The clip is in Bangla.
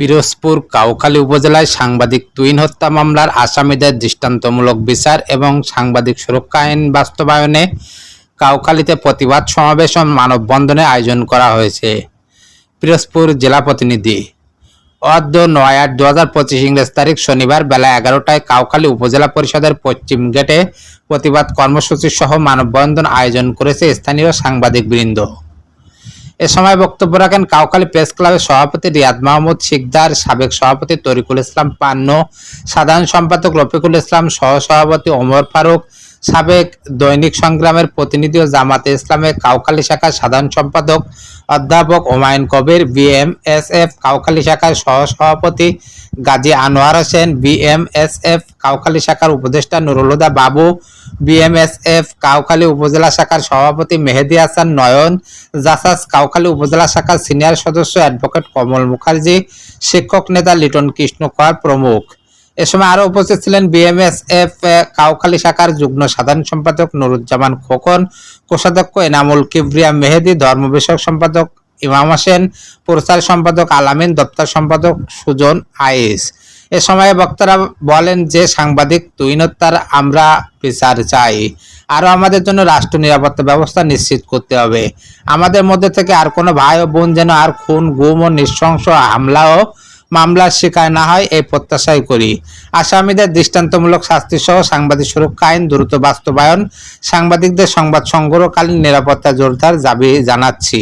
পিরোজপুর কাউখালী উপজেলায় সাংবাদিক তুইন হত্যা মামলার আসামিদের দৃষ্টান্তমূলক বিচার এবং সাংবাদিক সুরক্ষা আইন বাস্তবায়নে কাউখালীতে প্রতিবাদ সমাবেশ ও মানববন্ধনের আয়োজন করা হয়েছে। পিরোজপুর জেলা প্রতিনিধি অদ্য নয় আট দু হাজার পঁচিশ ইংরেজ তারিখ শনিবার বেলা এগারোটায় কাউখালী উপজেলা পরিষদের পশ্চিম গেটে প্রতিবাদ কর্মসূচি সহ মানববন্ধন আয়োজন করেছে স্থানীয় সাংবাদিক বৃন্দ এ সময় বক্তব্য রাখেন কাউখালী প্রেস ক্লাবের সভাপতি রিয়াদ মাহমুদ শিকদার, সাবেক সভাপতি তরিকুল ইসলাম পান্ন, সাধারণ সম্পাদক রফিকুল ইসলাম সহ সভাপতি ওমর ফারুক, সাবেক দৈনিক সংগ্রামের প্রতিনিধি ও জামাতে ইসলামের কাউখালী শাখার সাধারণ সম্পাদক অধ্যাপক ওমায়ুন কবির বিএমএসএফ কাউখালী শাখার সহ সভাপতি গাজী আনোয়ার হোসেন বিএমএসএফ কাউখালী শাখার উপদেষ্টা নুরুল হুদা বাবু, বিএমএসএফ কাউখালী উপজেলা শাখার সভাপতি মেহেদি হাসান, নয়ন জাসাস কাউখালী উপজেলা শাখার সিনিয়র সদস্য অ্যাডভোকেট কমল মুখার্জি, শিক্ষক নেতা লিটন কৃষ্ণ কর প্রমুখ। এ সময় আরও উপস্থিত ছিলেন বিএমএসএফ কাউখালী শাখার যুগ্ম সাধারণ সম্পাদক নুরুজ্জামান খোকন, কোষাধ্যক্ষ এনামুল কিবরিয়া মেহেদি, ধর্ম বিষয়ক সম্পাদক ইমাম হোসেন, প্রচার সম্পাদক আলামিন, দপ্তর সম্পাদক সুজন আইস। এ সময় বক্তারা বলেন যে সাংবাদিক তুইনত্তার আমরা বিচার চাই। আরও আমাদের জন্য রাষ্ট্র নিরাপত্তা ব্যবস্থা নিশ্চিত করতে হবে। আমাদের মধ্যে থেকে আর কোনো ভাই ও বোন যেন আর খুন, গুম ও নৃশংস হামলা ও মামলার শিকার না হয়, এই প্রত্যাশাই করি। আসামিদের দৃষ্টান্তমূলক শাস্তি সহ সাংবাদিক সুরক্ষা আইন দ্রুত বাস্তবায়ন, সাংবাদিকদের সংবাদ সংগ্রহকালীন নিরাপত্তা জোরদার দাবি জানাচ্ছি।